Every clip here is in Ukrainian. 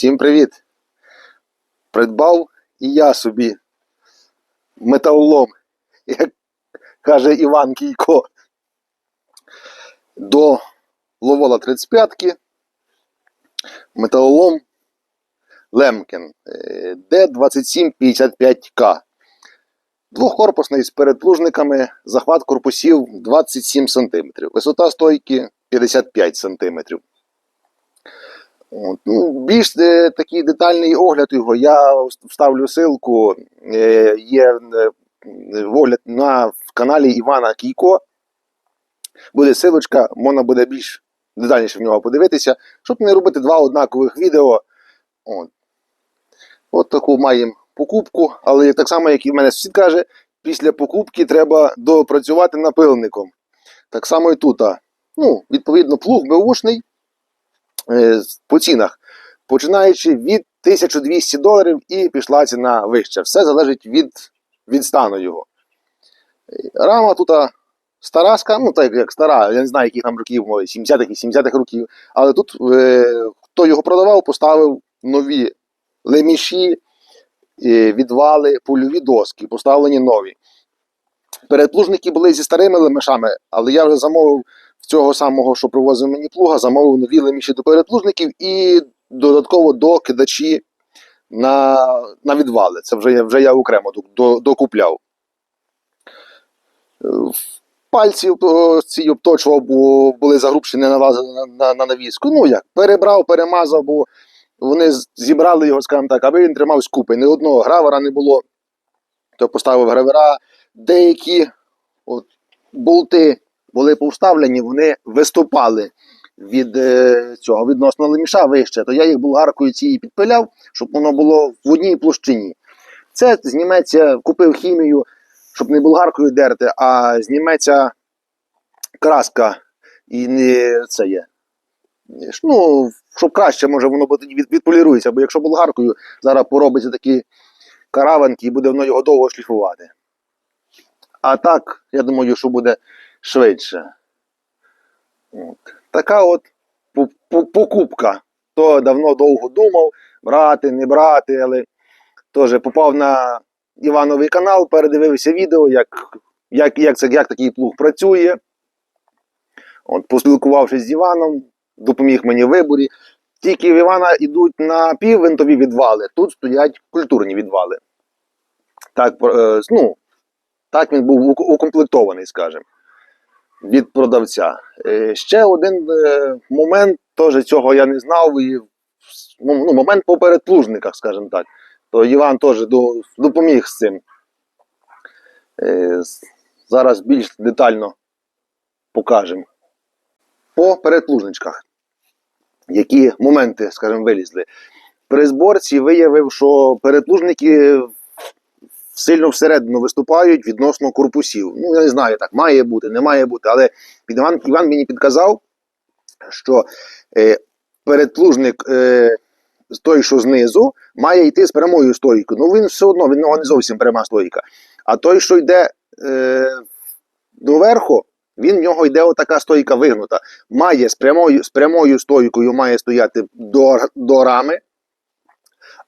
Всім привіт! Придбав і я собі металолом, як каже Іван Кійко. До Ловола 35-ки металолом Лемкен е, D2755К. Двохкорпусний з передплужниками, захват корпусів 27 см, висота стойки 55 см. Ну, більш е, такий детальний огляд його я вставлю ссылку. Е, є е, огляд на каналі Івана Кійко. Буде силочка, можна буде більш детальніше в нього подивитися, щоб не робити два однакових відео. От, От таку маємо покупку, але так само, як і в мене сусід каже, після покупки треба допрацювати напильником. Так само і тут. Ну, відповідно, плуг беушний по цінах, починаючи від 1200 доларів і пішла ціна вища. Все залежить від, від стану його. Е, Рама тут стараска, ну так як стара, я не знаю, яких там років, 70-х і 70-х років. Але тут е, хто його продавав, поставив нові леміші, е, відвали, польові доски, поставлені нові. Передплужники були зі старими лемешами, але я вже замовив цього самого, що привозив мені плуга, замовив нові леміші до передплужників і додатково докидачі на, на відвали. Це вже, я- вже я окремо до- до- докупляв. Е, Пальці ці обточував, бо були загрубшені, на, на, на навіску. Ну як, перебрав, перемазав, бо вони зібрали його, скажімо так, аби він тримав купи. Ні одного гравера не було, то поставив гравера. Деякі от, болти були повставлені, вони виступали від е, цього відносно леміша вище, то я їх булгаркою цією підпиляв, щоб воно було в одній площині. Це з зніметься, купив хімію, щоб не булгаркою дерти, а з зніметься краска і не це є. Ну, щоб краще, може, воно відполірується, бо якщо болгаркою зараз поробиться такі караванки і буде воно його довго шліфувати. А так, я думаю, що буде швидше. От. Така от по- по- покупка. То давно довго думав, брати, не брати, але теж попав на Івановий канал, передивився відео, як, як, як, це, як такий плуг працює. От, поспілкувавшись з Іваном, допоміг мені в виборі. Тільки в Івана йдуть на піввинтові відвали, тут стоять культурні відвали. Так, е, ну, так він був укомплектований, скажімо, від продавця. Е, ще один е, момент, теж цього я не знав, і ну, ну, момент по передплужниках, скажімо так. То Іван теж допоміг з цим. Е, зараз більш детально покажемо. По передплужничках. Які моменти, скажімо, вилізли. При зборці виявив, що передплужники сильно всередину виступають відносно корпусів. Ну, я не знаю, так має бути, не має бути. Але Іван, Іван мені підказав, що е, передплужник е, той, що знизу, має йти з прямою стойкою. Ну він все одно, він нього не зовсім пряма стойка. А той, що йде е, доверху, він в нього йде отака стойка вигнута. Має з прямою, з прямою стойкою має стояти до, до рами,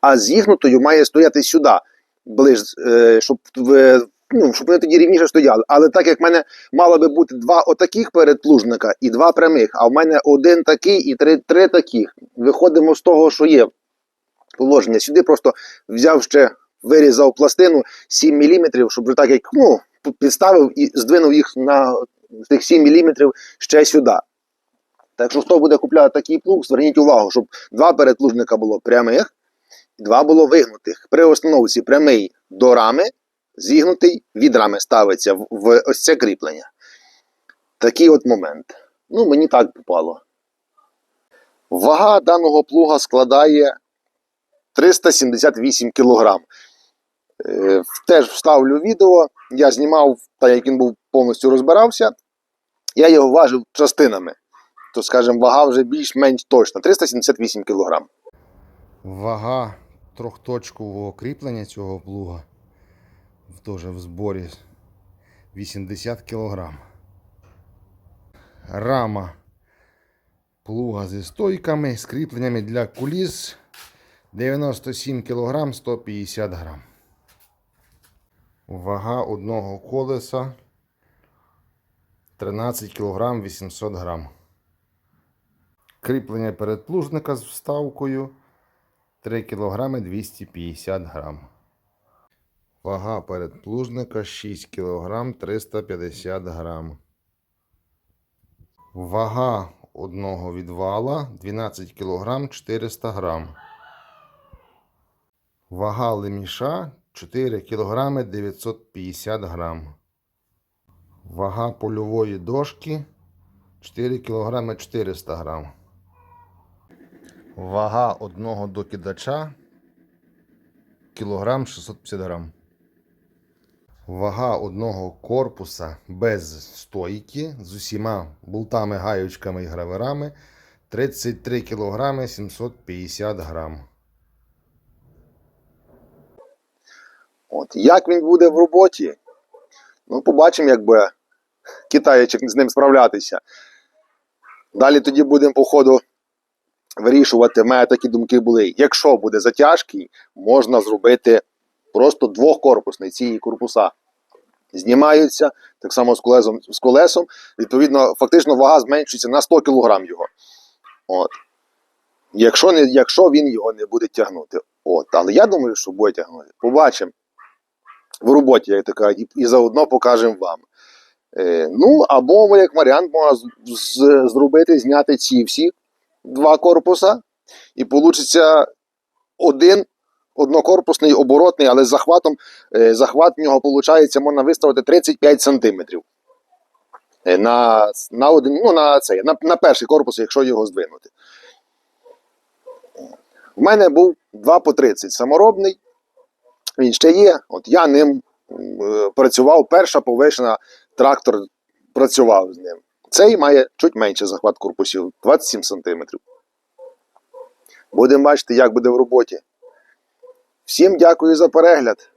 а зігнутою має стояти сюди ближ, е, щоб, в- ну, щоб вони тоді рівніше стояли. Але так як в мене мало би бути два отаких передплужника і два прямих, а в мене один такий і три, три таких. Виходимо з того, що є положення. Сюди просто взяв ще, вирізав пластину 7 мм, щоб так як ну, підставив і здвинув їх на тих 7 мм ще сюди. Так що хто буде купляти такий плуг, зверніть увагу, щоб два передплужника було прямих, Два було вигнутих. При установці прямий до рами, зігнутий від рами ставиться в, ось це кріплення. Такий от момент. Ну, мені так попало. Вага даного плуга складає 378 кг. Е, теж вставлю відео. Я знімав, так як він був повністю розбирався. Я його важив частинами. То, скажімо, вага вже більш-менш точна. 378 кг. Вага трьохточкового кріплення цього плуга в- теж в зборі 80 кг. Рама плуга зі стойками, з кріпленнями для куліс 97 кг 150 грам. Вага одного колеса 13 кг 800 грам. Кріплення передплужника з вставкою 3 кг 250 грам. Вага передплужника 6 кг 350 грам. Вага одного відвала 12 кг 400 грам. Вага леміша 4 кг 950 грам. Вага польової дошки 4 кг 400 грам. Вага одного докидача кілограм 650 грам. Вага одного корпуса без стойки з усіма болтами, гаючками і граверами 33 кг 750 грам. От. Як він буде в роботі? Ну, побачимо, як би китаєчик з ним справлятися. Далі тоді будемо, по ходу, вирішувати. У мене такі думки були. Якщо буде затяжкий, можна зробити просто двохкорпусний ці корпуса. Знімаються так само з колесом, з колесом. Відповідно, фактично вага зменшується на 100 кг його. От. Якщо, не, якщо він його не буде тягнути. От. Але я думаю, що буде тягнути. Побачимо в роботі, як така, і, і заодно покажемо вам. Е, ну, або як варіант можна з, з- зробити, зняти ці всі два корпуса, і вийде один однокорпусний оборотний, але з захватом, е, захват в нього виходить, можна виставити 35 см. На, на, один, ну, на, цей, на, на перший корпус, якщо його здвинути. В мене був 2 по 30 саморобний. Він ще є. От я ним е, працював. Перша повишена трактор працював з ним. Цей має чуть менше захват корпусів 27 см. Будемо бачити, як буде в роботі. Всім дякую за перегляд.